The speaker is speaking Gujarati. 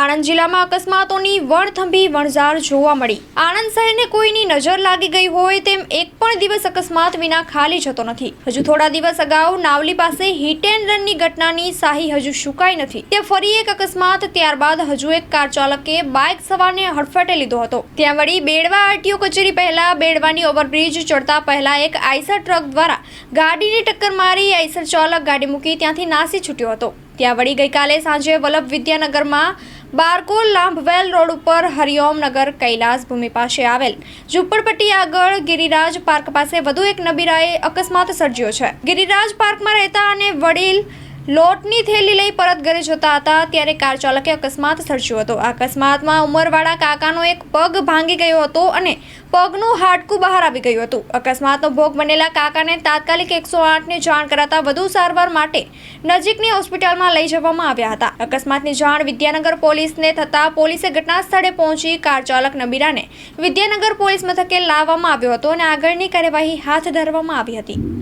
આણંદ જિલ્લામાં અકસ્માતોની વણથંભી વણઝાર જોવા મળી. આણંદ શહેરને કોઈની નજર લાગી ગઈ હોય તેમ એક પણ દિવસ અકસ્માત વિના ખાલી જતો નથી. હજુ થોડા દિવસ અગાઉ નાવલી પાસે હિટ એન્ડ રનની ઘટનાની શાહી હજુ સુકાઈ નથી. તે ફરી એક અકસ્માત, ત્યારબાદ હજુ એક કાર ચાલકે બાઇક સવારને હડફેટે લીધો હતો. ત્યાં વળી બેડવા આરટીઓ કચેરી પહેલા બેડવાની ઓવરબ્રિજ ચડતા પહેલા એક આઈસર ટ્રક દ્વારા ગાડીની ટક્કર મારી આઈસર ચાલક ગાડી મૂકી ત્યાંથી નાસી છૂટ્યો હતો. ત્યાં વળી ગઈકાલે સાંજે વલ્લભ વિદ્યાનગરમાં બારકોલ લાંભવેલ રોડ ઉપર હરિઓમ નગર કૈલાસ ભૂમિ પાસે આવેલ. ઝુંપડપટ્ટી આગળ ગિરિરાજ પાર્ક પાસે વધુ એક નબીરાએ અકસ્માત સર્જ્યો છે. ગિરિરાજ પાર્કમાં રહેતા અને વડીલ લોટની થેલી લઈ પરત ઘરે જતા હતા, ત્યારે કાર ચાલકે અકસ્માત સર્જ્યો હતો. આ અકસ્માતમાં ઉંમરવાળા કાકાનો એક પગ ભાંગી ગયો હતો અને પગનું હાડકું બહાર આવી ગયું હતું. અકસ્માતનો ભોગ બનેલા કાકાને તાત્કાલિક એકસો આઠની જાણ કરાતા વધુ સારવાર માટે નજીકની હોસ્પિટલમાં લઈ જવામાં આવ્યા હતા. અકસ્માતની જાણ વિદ્યાનગર પોલીસને થતાં પોલીસે ઘટના સ્થળે પહોંચી કાર ચાલક નબીરાને વિદ્યાનગર પોલીસ મથકે લાવવામાં આવ્યો હતો અને આગળની કાર્યવાહી હાથ ધરવામાં આવી હતી.